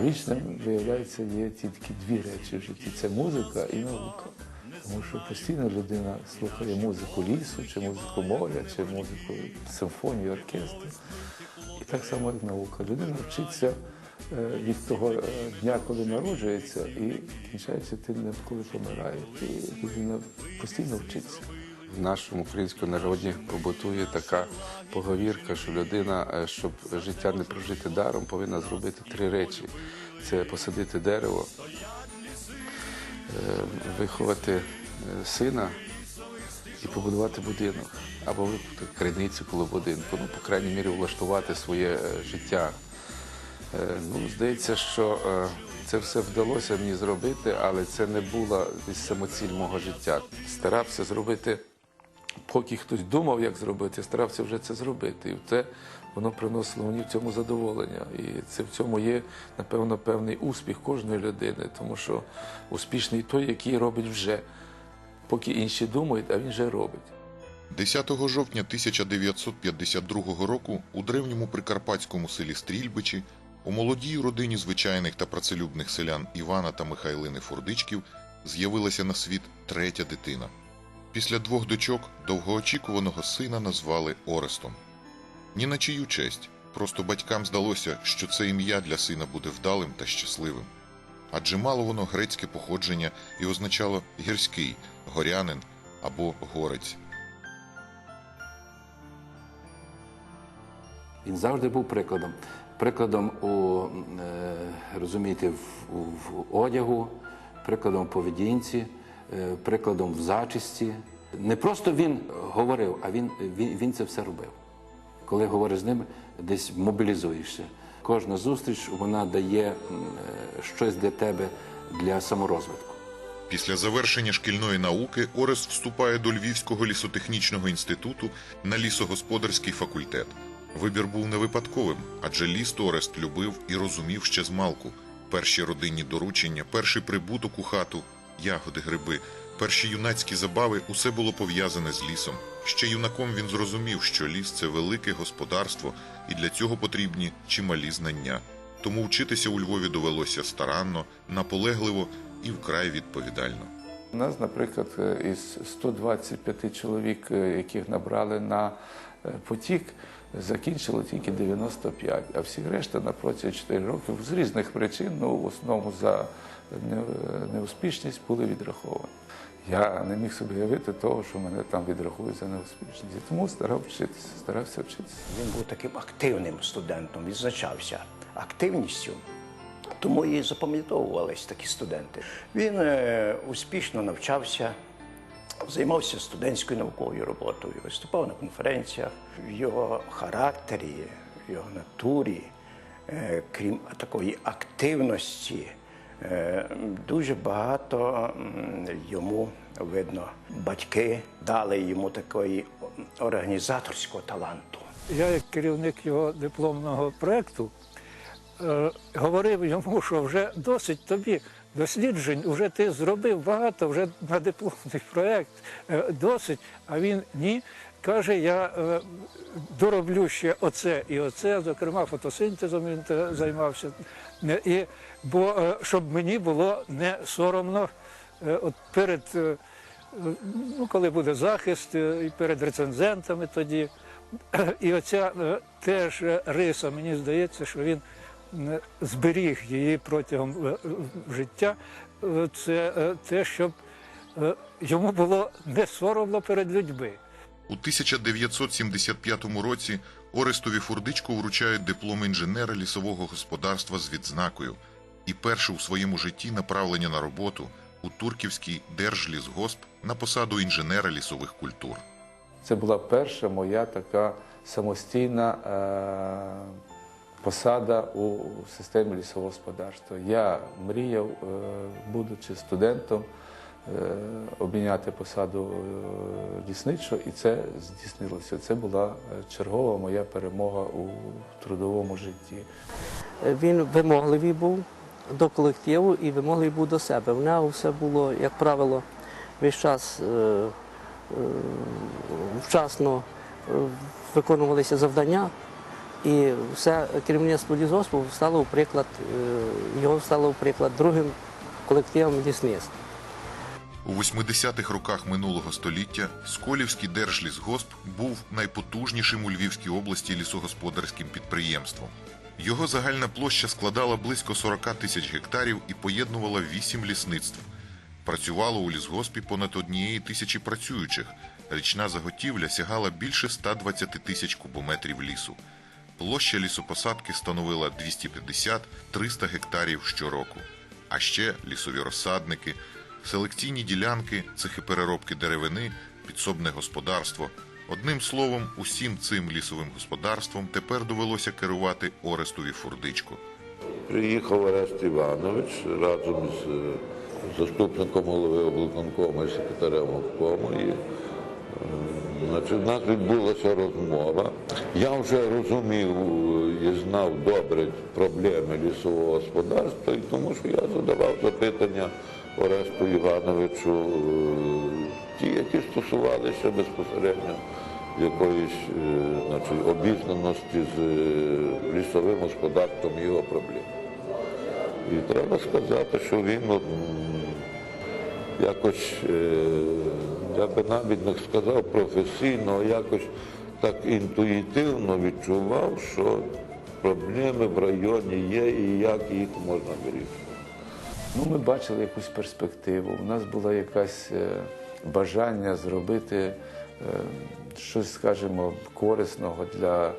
Вічним, виявляється, є тільки дві речі в житті це музика і наука. Тому що постійно людина слухає музику лісу, чи музику моря, чи музику симфонії, оркестру. І так само, як наука. Людина вчиться е, від того е, дня, коли народжується, і кінчається тим днем, коли помирає. І людина постійно вчиться. В нашому українському народі побутує така поговірка, що людина, е, щоб життя не прожити даром, повинна зробити три речі: це посадити дерево, е, виховати е, сина і побудувати будинок, або викопати криницю коло будинку, ну, по крайній мірі, влаштувати своє життя. Ну, здається, що це все вдалося мені зробити, але це не була самоціль мого життя. Старався зробити, поки хтось думав, як зробити, старався вже це зробити. І це воно приносило мені в цьому задоволення. І це в цьому є, напевно, певний успіх кожної людини, тому що успішний той, який робить вже, поки інші думають, а він вже робить. 10 жовтня 1952 року у древньому прикарпатському селі Стрільбичі у молодій родині звичайних та працелюбних селян Івана та Михайлини Фурдичків з'явилася на світ третя дитина. Після двох дочок довгоочікуваного сина назвали Орестом. Ні на чию честь, просто батькам здалося, що це ім'я для сина буде вдалим та щасливим. Адже мало воно грецьке походження і означало гірський, горянин або горець. Він завжди був прикладом. Прикладом у е, розумієте, в, в одягу, прикладом в поведінці, прикладом в зачисті. Не просто він говорив, а він, він, він це все робив. Коли говориш з ним, десь мобілізуєшся. Кожна зустріч вона дає е, щось для тебе для саморозвитку. Після завершення шкільної науки Орест вступає до Львівського лісотехнічного інституту на лісогосподарський факультет. Вибір був не випадковим, адже ліс Орест любив і розумів ще з малку. Перші родинні доручення, перший прибуток у хату, ягоди, гриби, перші юнацькі забави усе було пов'язане з лісом. Ще юнаком він зрозумів, що ліс це велике господарство, і для цього потрібні чималі знання. Тому вчитися у Львові довелося старанно, наполегливо і вкрай відповідально. У нас, наприклад, із 125 чоловік, е, яких набрали на е, потік, закінчило тільки 95, а всі решта на протязі 4 років з різних причин, ну в основному за неуспішність, були відраховані. Я не міг собі уявити того, що мене там відрахують за неуспішність. Тому старав вчитися, старався вчитися. Він був таким активним студентом, відзначався активністю. Тому і запам'ятовувались такі студенти. Він е, успішно навчався, займався студентською науковою роботою, виступав на конференціях. В його характері, в його натурі, е, крім такої активності, е, дуже багато йому видно. Батьки дали йому такої організаторського таланту. Я, як керівник його дипломного проєкту, е, говорив йому, що вже досить тобі досліджень, вже ти зробив багато, вже на дипломний проєкт, е, досить. А він ні. Каже, я е, дороблю ще оце і оце, зокрема, фотосинтезом він займався. І, бо е, щоб мені було не соромно е, от перед. е, ну, коли буде захист, е, і перед рецензентами тоді. І оця е, теж е, риса, мені здається, що він е, зберіг її протягом е, е, життя. Е, Це те, щоб йому було не соромно перед людьми. У 1975 році Орестові Фурдичку вручають диплом інженера лісового господарства з відзнакою і перше у своєму житті направлення на роботу у Турківський держлісгосп на посаду інженера лісових культур. Це була перша моя така самостійна посада у системі лісового господарства. Я мріяв, е, будучи студентом, е, обміняти посаду е, лісничого, і це здійснилося. Це була е, чергова моя перемога у трудовому житті. Він вимогливий був до колективу і вимогливий був до себе. В нього все було, як правило, весь час е, е, вчасно е, виконувалися завдання. І все керівництво лісгоспу стало в приклад, е, його стало в приклад другим колективом лісництва. У 80-х роках минулого століття Сколівський держлісгосп був найпотужнішим у Львівській області лісогосподарським підприємством. Його загальна площа складала близько 40 тисяч гектарів і поєднувала вісім лісництв. Працювало у лісгоспі понад однієї тисячі працюючих. Річна заготівля сягала більше 120 тисяч кубометрів лісу. Площа лісопосадки становила 250-300 гектарів щороку. А ще лісові розсадники, селекційні ділянки, цехи переробки деревини, підсобне господарство. Одним словом, усім цим лісовим господарством тепер довелося керувати Орестові Фурдичко. Приїхав Орест Іванович разом з е, заступником голови облконкому і секретарем обкому. І, е, значить, у нас відбулася розмова. Я вже розумів е, і знав добре проблеми лісового господарства, тому що я задавав запитання Оресту Івановичу, е, ті, які стосувалися безпосередньо якоїсь е, значить, обізнаності з лісовим господарством його проблем. І треба сказати, що він якось, я би навіть не сказав професійно, а якось так інтуїтивно відчував, що проблеми в районі є і як їх можна вирішити. Ну, ми бачили якусь перспективу. У нас було якесь е, бажання зробити е, щось, скажімо, корисного для е,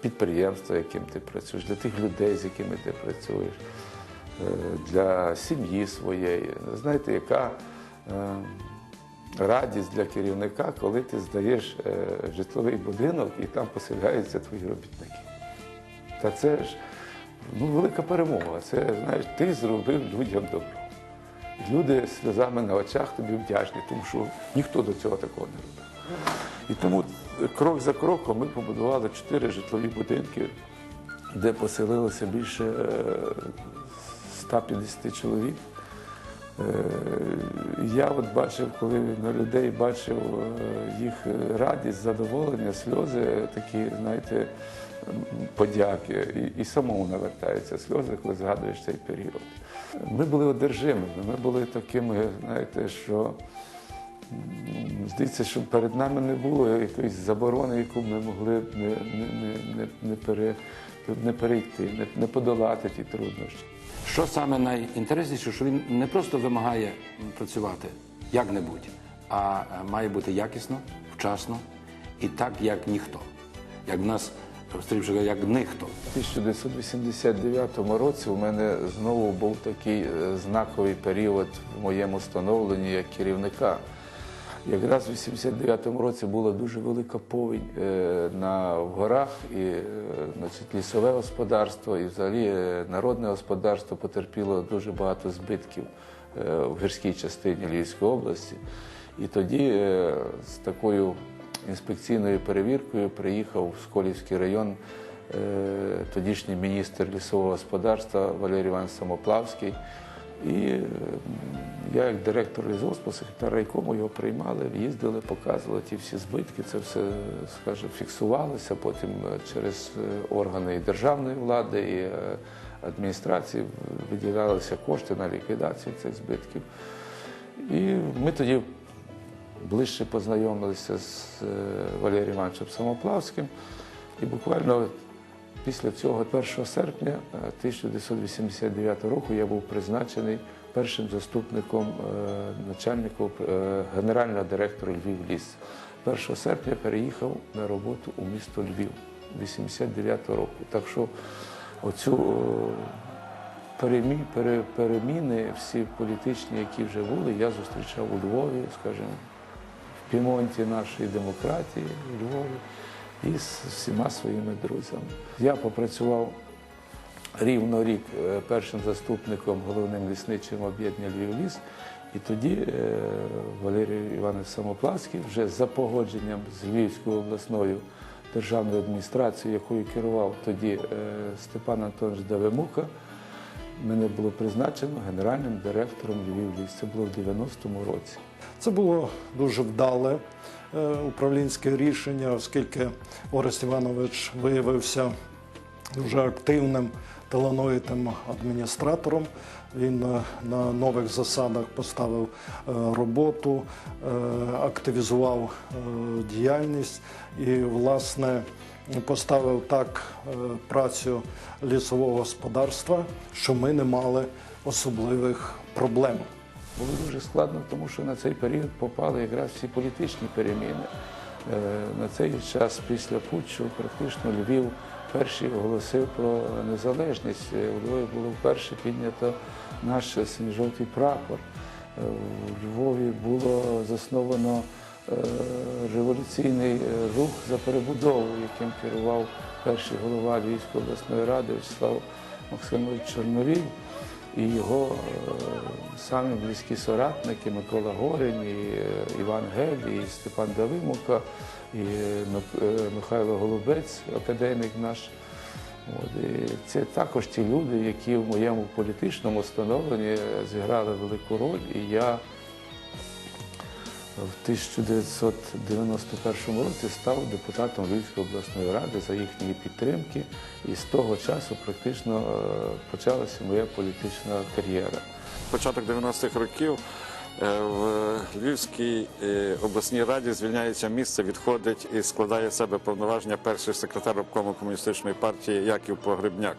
підприємства, яким ти працюєш, для тих людей, з якими ти працюєш, для сім'ї своєї. Знаєте, яка радість для керівника, коли ти здаєш е, житловий будинок і там поселяються твої робітники. Та це ж ну, велика перемога. Це знаєш, ти зробив людям добро. Люди сльозами на очах тобі вдячні, тому що ніхто до цього такого не робив. І тому е, крок за кроком ми побудували чотири житлові будинки, де поселилося більше е, 150 чоловік. Е, Я от бачив, коли на людей бачив е, їх радість, задоволення, сльози, такі, знаєте, подяки. І, і самому навертаються сльози, коли згадуєш цей період. Ми були одержимими, ми були такими, знаєте, що здається, що перед нами не було якоїсь заборони, яку ми могли б не, не, не, не, пере, не перейти, не, не подолати ті труднощі. Що саме найінтересніше, що він не просто вимагає працювати як-небудь, а має бути якісно, вчасно і так, як ніхто. Як в нас стрімше як ніхто. У 1989 році у мене знову був такий е, знаковий період в моєму становленні як керівника. Якраз в 89-му році була дуже велика повінь е, на в горах, і е, лісове господарство, і взагалі е, народне господарство потерпіло дуже багато збитків в гірській частині Львівської області. І тоді з такою інспекційною перевіркою приїхав в Сколівський район тодішній міністр лісового господарства Валерій Іванович Самоплавський. І е, я, як директор лісгоспу, секретар райкому, його приймали, їздили, показували ті всі збитки. Це все, скажімо, фіксувалося. Потім е, через е, органи державної влади, і адміністрації виділялися кошти на ліквідацію цих збитків. І ми тоді ближче познайомилися з Валерієм Івановичем Самоплавським. І буквально після цього, 1 серпня е, 1989 року, я був призначений першим заступником е, начальника е, генерального директора Львів-Ліс. 1 серпня переїхав на роботу у місто Львів 89 року. Так що оцю перемі, пере, переміни, всі політичні, які вже були, я зустрічав у Львові, скажімо, в Пімонті нашої демократії, у Львові, і з всіма своїми друзями. Я попрацював рівно рік е, першим заступником головним лісничим об'єднання Львів-Ліс. І тоді е, Валерій Іванович Самоплавський вже за погодженням з Львівською обласною державною адміністрацією, якою керував тоді е, Степан Антонович Давимука, мене було призначено генеральним директором Львів-Ліс. Це було в 90-му році. Це було дуже вдале управлінське рішення, оскільки Орест Іванович виявився дуже активним талановитим адміністратором. Він е, на нових засадах поставив е, роботу, е, активізував е, діяльність і, власне, поставив так е, працю лісового господарства, що ми не мали особливих проблем. Було дуже складно, тому що на цей період попали якраз всі політичні переміни. Е, На цей час після Путчу практично Львів перший оголосив про незалежність. Е, У Львові було вперше піднято наш синьо-жовтий прапор. Е, У Львові було засновано е, революційний е, рух за перебудову, яким керував перший голова Львівської обласної ради Вячеслав Максимович Чорновій і його е, самі близькі соратники Микола Горень, і е, Іван Гель, і Степан Давимука, і е, Михайло Голубець, академік наш. От, і це також ті люди, які в моєму політичному становленні зіграли велику роль. І я в 1991 році став депутатом Львівської обласної ради за їхньої підтримки, і з того часу практично е, почалася моя політична кар'єра. початок 90-х років е, в Львівській е, обласній раді звільняється місце, відходить і складає з себе повноваження перший секретар обкому комуністичної партії Яків Погребняк.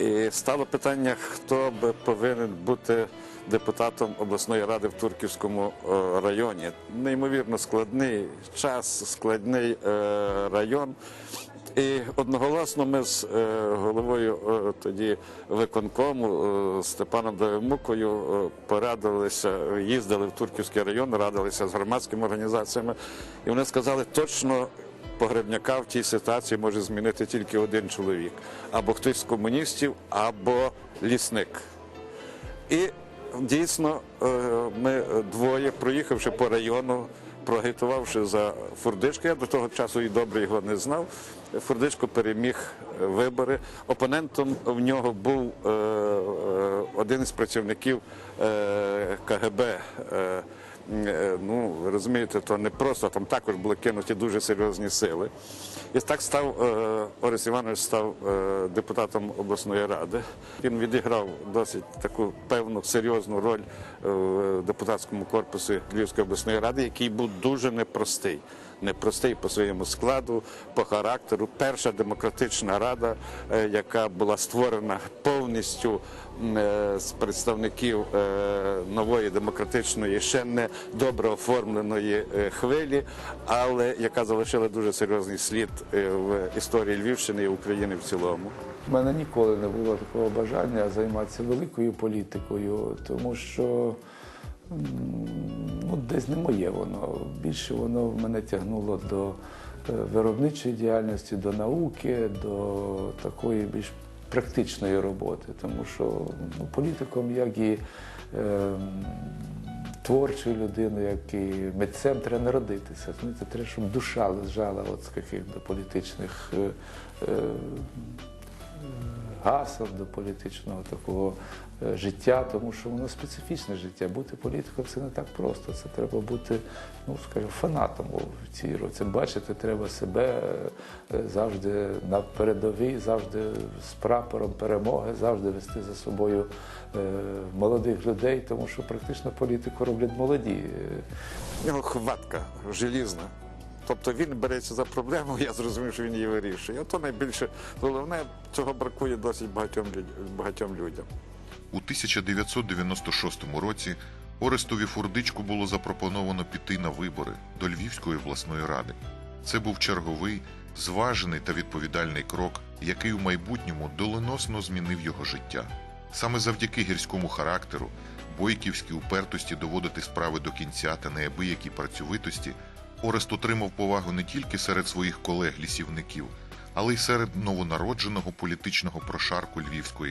І стало питання, хто би повинен бути депутатом обласної ради в Турківському е, районі. Неймовірно складний час, складний е, район. І одноголосно ми з е, головою тоді виконкому Степаном Давимукою порадилися, їздили в Турківський район, радилися з громадськими організаціями, і вони сказали, точно погребняка в тій ситуації може змінити тільки один чоловік: або хтось з комуністів, або лісник. І дійсно е, ми двоє, проїхавши по району, проагітувавши за Фурдичка, я до того часу і добре його не знав. Фурдишко переміг е, вибори. Опонентом в нього був е, один із працівників КГБ. Е, Е, Ну, ви розумієте, то не просто там також були кинуті дуже серйозні сили. І так став Орес Орис Іванович став е, депутатом обласної ради. Він відіграв досить таку певну серйозну роль е, в депутатському корпусі Львівської обласної ради, який був дуже непростий. Непростий по своєму складу, по характеру. Перша демократична рада, е, яка була створена повністю е, з представників е, нової демократичної, ще не добре оформленої хвилі, але яка залишила дуже серйозний слід в історії Львівщини і України в цілому. У мене ніколи не було такого бажання займатися великою політикою, тому що ну, десь не моє воно. Більше воно в мене тягнуло до е, виробничої діяльності, до науки, до такої більш практичної роботи. Тому що ну, політиком, як і е, творчою людиною, як і митцем, треба народитися. Знаєте, треба, щоб душа лежала от з каких до політичних. е, е, гасел до політичного такого життя, тому що воно специфічне життя. Бути політиком це не так просто. Це треба бути, ну скажімо, фанатом в цій році. Бачити треба себе е, завжди на передовій, завжди з прапором перемоги, завжди вести за собою е, молодих людей, тому що практично політику роблять молоді. Е, нього хватка желізна. Тобто він береться за проблему, я зрозумів, що він її вирішує. Ото найбільше головне, цього бракує досить багатьом людям. У 1996 році Орестові Фурдичку було запропоновано піти на вибори до Львівської обласної ради. Це був черговий, зважений та відповідальний крок, який у майбутньому доленосно змінив його життя. Саме завдяки гірському характеру, бойківській упертості доводити справи до кінця та неабиякій працьовитості, Орест отримав повагу не тільки серед своїх колег-лісівників, але й серед новонародженого політичного прошарку Львівської